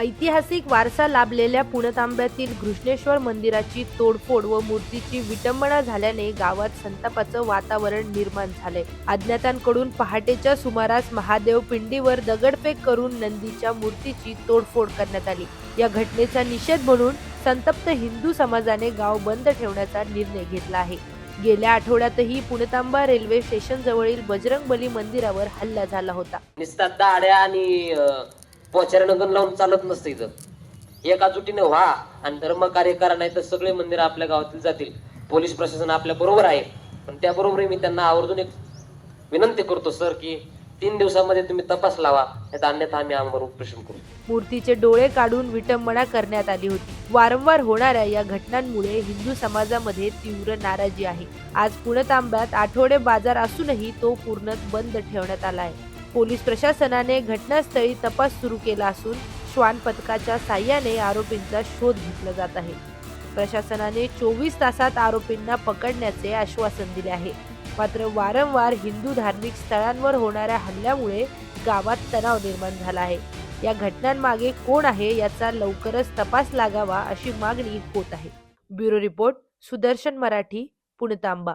ऐतिहासिक वारसा लाभलेल्या पुणतांब्यातील घृष्णेश्वर मंदिराची तोडफोड व मूर्तीची विटंबना झाल्याने गावात संतापाचं वातावरण निर्माण झालंय. अज्ञातांकडून पहाटेच्या सुमारास महादेव पिंडीवर दगडफेक करून नंदीच्या मूर्तीची तोडफोड करण्यात आली. या घटनेचा निषेध म्हणून संतप्त हिंदू समाजाने गाव बंद ठेवण्याचा निर्णय घेतला आहे. गेल्या आठवड्यातही पुणतांबा रेल्वे स्टेशन जवळील बजरंगबली मंदिरावर हल्ला झाला होता. आणि पोचाऱ्यानं गण लावून चालत नसतं इथं. एका जुटीनं व्हा आणि धर्म कार्य करा नाही तर सगळे मंदिर आपल्या गावातील जातील. पोलीस प्रशासन आपल्या बरोबर आहे. पण त्याबरोबर मी त्यांना आवर्जून एक विनंती करतो सर की तीन दिवसामध्ये तुम्ही तपास लावा. याचा अन्यथा आम्ही आम्हाला उपोषण करू. मूर्तीचे डोळे काढून विटंबना करण्यात आली होती. वारंवार होणाऱ्या या घटनांमुळे हिंदू समाजामध्ये तीव्र नाराजी आहे. आज पुणतांब्यात आठवडे बाजार असूनही तो पूर्ण बंद ठेवण्यात आला आहे. पोलीस प्रशासनाने घटनास्थळी तपास सुरू केला असून श्वान पथकाच्या साह्याने आरोपींचा शोध घेतला जात आहे. प्रशासनाने चोवीस तासात आरोपींना पकडण्याचे आश्वासन दिले आहे. मात्र वारंवार हिंदू धार्मिक स्थळांवर होणाऱ्या हल्ल्यामुळे गावात तणाव निर्माण झाला आहे. या घटनांमागे कोण आहे याचा लवकरच तपास लागावा अशी मागणी होत आहे. Bureau report Sudarshan Marathi Puntamba